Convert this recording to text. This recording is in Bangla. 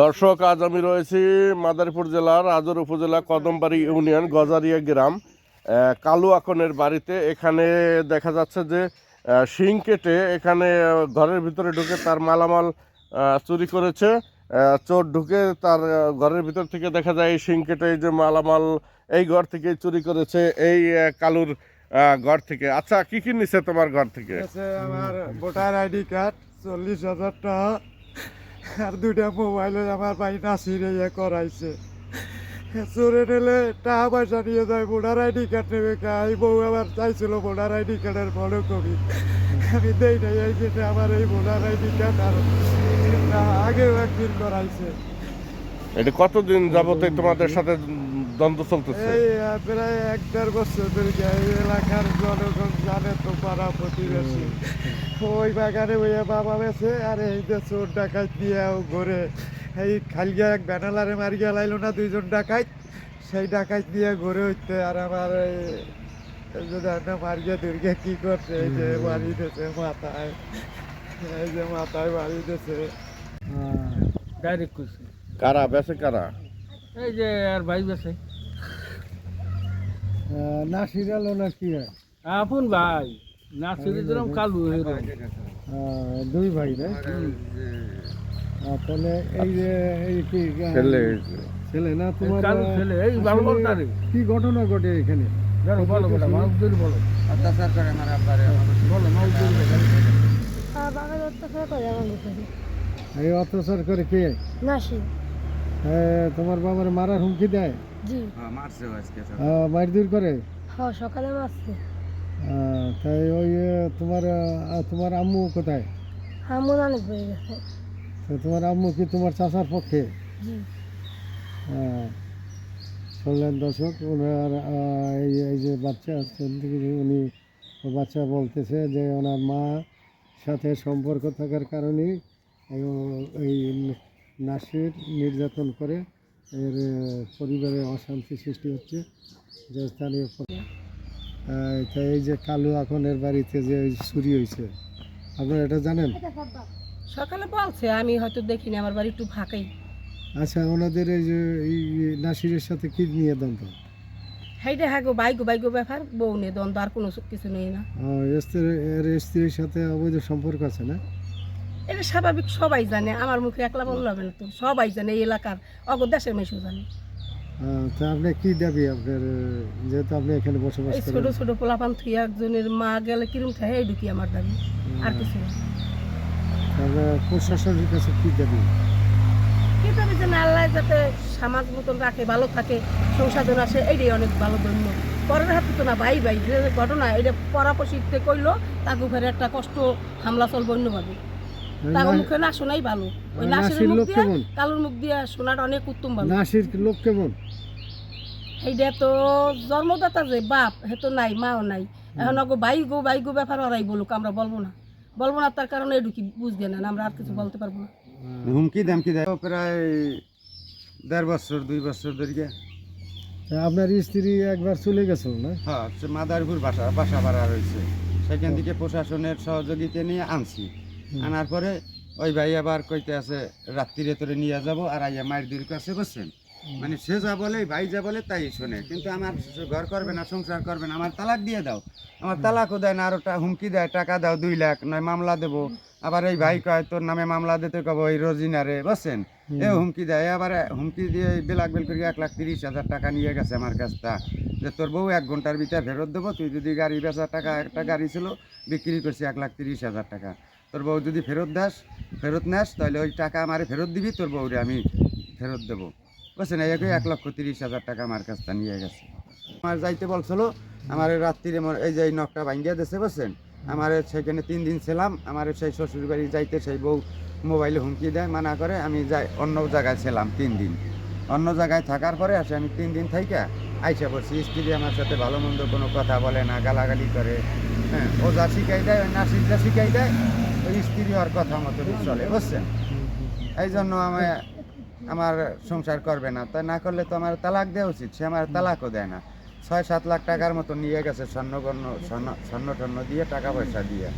দর্শক, আজ আমি রয়েছি মাদারীপুর জেলার আজর উপজেলা কদমবাড়ি ইউনিয়ন গজারিয়া গ্রাম। কালু আকনের বাড়িতে এখানে দেখা যাচ্ছে যে শিং কেটে এখানে ঘরের ভিতরে ঢুকে তার মালামাল চুরি করেছে। চোর ঢুকে তার ঘরের ভিতর থেকে দেখা যায় এই শিং কেটে যে মালামাল এই ঘর থেকে চুরি করেছে এই কালুর ঘর থেকে। আচ্ছা কি কি নিছে তোমার ঘর থেকে? আমার ভোটার আইডি কার্ড, চল্লিশ হাজার টাকা। আর দুইটা মোবাইলে আমার ভাই নাসির ইয়ে করাইছে। চোরে নিলে টাকা পয়সা নিয়ে যায়, ভোটার আইডি কার্ড নেবে এই বউ আবার চাইছিল ভোটার আইডি কার্ডের ফটো কবি আমি দেই নাই, এই আমার এই ভোটার আইডি কার্ড আর আগেও একদিন করাইছে। এটা কতদিন যাবতে তোমাদের সাথে দ্বন্দ্ব চলতেছে? এই প্রায় এক দেড় বছর ধরে এই এলাকার জনগণ জানে তো পাড়া প্রতিবেশী। ওই বাগানে ওই বাবা বেছে আর এই যে চোর ডাকাত দিয়ে ঘরে এই খালিয়া এক ব্যানালারে মারিয়া লাইলো না দুইজন ডাকাত সেই ডাকাত দিয়ে ঘরে হইতে আর আমার এই যে মারিয়া দুর্গে কি করছে এই যে বাড়ি মাথায়। এই যে মাথায় বাড়ি দিতেছে ডাইরেক্ট করছে কারা বেছে কারা? এই যে আর ভাই আছে না সিরিয়াল না কি আপন ভাই না ছেড়ে দিলাম কালু হেরো দুই ভাই না? তাহলে এই যে এই কি ছেলে ছেলে না কালু ছেলে এই ভালো বলতা রে কি ঘটনা ঘটে এখানে? বলো মানুষ ধরে বলো। অত্যাচার করে আমার আব্বারে বলো ধরে বাবা অত্যাচার করে আমার এই অত্যাচার করে কে? নাসি এ, তোমার বাবার মারার হুমকি দেয়? জি। আহ, মারধর করে? হ্যাঁ সকালে মারছে। তাই ওই তোমার তোমার আম্মু কোথায়? হামুন অনেক বেড়ে গেছে। তো তোমার আম্মু কি তোমার চাচার পক্ষে? শুনলেন দর্শক ওনার এই এই যে বাচ্চা আসছেন উনি বাচ্চা বলতেছে যে ওনার মা সাথে সম্পর্ক থাকার কারণে এই নাসির নির্যাতন করে এর পরিবারে অশান্তি সৃষ্টি হচ্ছে। যে স্থানীয় তাই এই যে কালু আকনের বাড়িতে যে চুরি হয়েছে আপনারা এটা জানেন? সকালে বলছে আমি হয়তো দেখিনি আমার বাড়ি একটু ফাঁকাই। আচ্ছা ওনাদের এই যে এই নাসিরের সাথে কি নিয়ে দ্বন্দ্ব? হাইডে হাগো বাইগো বাইগো ব্যাপার বউ নিয়ে দ্বন্দ্ব আর কোনো কিছু নেই না। এর স্ত্রীর সাথে অবৈধ সম্পর্ক আছে না? এটা স্বাভাবিক সবাই জানে। আমার মুখে একলা বললে হবে না তো। সবাই জানে এই এলাকার অগ দেশের মেশু জানে। আহ, তা আপনি কি দাবি আপনার? যেহেতু আপনি এখানে বসবাস এই ছোট করেন। ছোট পোলাপান থুই একজনের মা গেলে কিরম থাকে এই ঢুকি আমার দাবি। আর কিছু না। তাহলে প্রশাসনের কাছে কি দাবি? কি দাবি যে না আল্লাহ যাতে সমাজ মতন রাখে ভালো থাকে সংসাধন আসে এইটাই অনেক ভালো ধন্য পরের হাতে তো না ভাই ভাই যে ঘটনা এটা পরাপশিতে কইলো তাকে ফের একটা কষ্ট হামলা চলবে অন্যভাবে। তার মুখে না শোনাই ভালো। ওই নাসির মুখ লোক দিয়ে কেমন? কালুর মুখ দিয়ে শোনাটা অনেক উত্তম ভালো। নাসির লোক কেমন? এইটা তো জন্মদাতা যে বাপ হে তো নাই মাও নাই। এখন ওগো ভাই গো ভাই গো ব্যাপার ওরাই বলুক আমরা বলব না। বলব না তার কারণে ঢুকি বুঝবে না আমরা আর কিছু বলতে পারব না। হুমকি দামকি দেয়। প্রায় দেড় বছর দুই বছর ধরে আপনার স্ত্রী একবার চলে গেছে না? হ্যাঁ মাদারীপুর বাসা বাসা ভাড়া রয়েছে। সেখান থেকে প্রশাসনের সহযোগিতা নিয়ে আনছি। আনার পরে ওই ভাই আবার কইতে আছে রাত্রিরে তোরে নিয়ে যাব আর আইয়া মায়ের দূর কাছে বসছেন মানে সে যা বলে ভাই যা বলে তাই শোনে। কিন্তু আমার ঘর করবে না সংসার করবে না আমার তালাক দিয়ে দাও। আমার তালাকও দেয় না আরও হুমকি দেয় টাকা দাও দুই লাখ নয় মামলা দেবো। আবার এই ভাই কয় তোর নামে মামলা দিতে কব ওই রোজিনারে বসছেন এ হুমকি দেয় আবার হুমকি দিয়ে বেলাক বেল করে এক লাখ তিরিশ হাজার টাকা নিয়ে গেছে আমার কাছটা যে তোর বউ এক ঘণ্টার ভিতরে ফেরত দেবো তুই যদি গাড়ি বেচার টাকা একটা গাড়ি ছিল বিক্রি করছি এক লাখ তিরিশ হাজার টাকা। তোর বউ যদি ফেরত দাস, ফেরত নেস, তাহলে ওই টাকা আমারে ফেরত দিবি, তোর বউরে আমি ফেরত দেবো। বুঝছেন? এই এক লক্ষ তিরিশ হাজার টাকা আমার কাছটা নিয়ে গেছে। আমার যাইতে বলছিল, আমার রাত্রিরে এই যে এই নখটা ভাঙ্গিয়া দিয়েছে বুঝছেন? আমার সেখানে তিন দিন ছিলাম, আমার সেই শ্বশুর বাড়ি যাইতে সেই বউ মোবাইলে হুমকি দেয়, মানা করে আমি যাই অন্য জায়গায় ছিলাম তিন দিন। অন্য জায়গায় থাকার পরে আসে আমি তিন দিন থাইকা, আইসা পড়ছি। স্ত্রী আমার সাথে ভালো মন্দ কোনো কথা বলে না, গালাগালি করে। হ্যাঁ ও যা শিখাই দেয়, ওই নাসির যা শিখাই দেয়, ওই স্ত্রী হওয়ার কথা মতো চলে, বুঝছেন? এই জন্য আমি আমার সংসার করবে না। তাই না করলে তো আমার তালাক দেওয়া উচিত, সে আমার তালাকও দেয় না। ছয় সাত লাখ টাকার মতো নিয়ে গেছে স্বর্ণগণ্য স্বর্ণ স্বর্ণ টর্ণ দিয়ে টাকা পয়সা দিয়ে।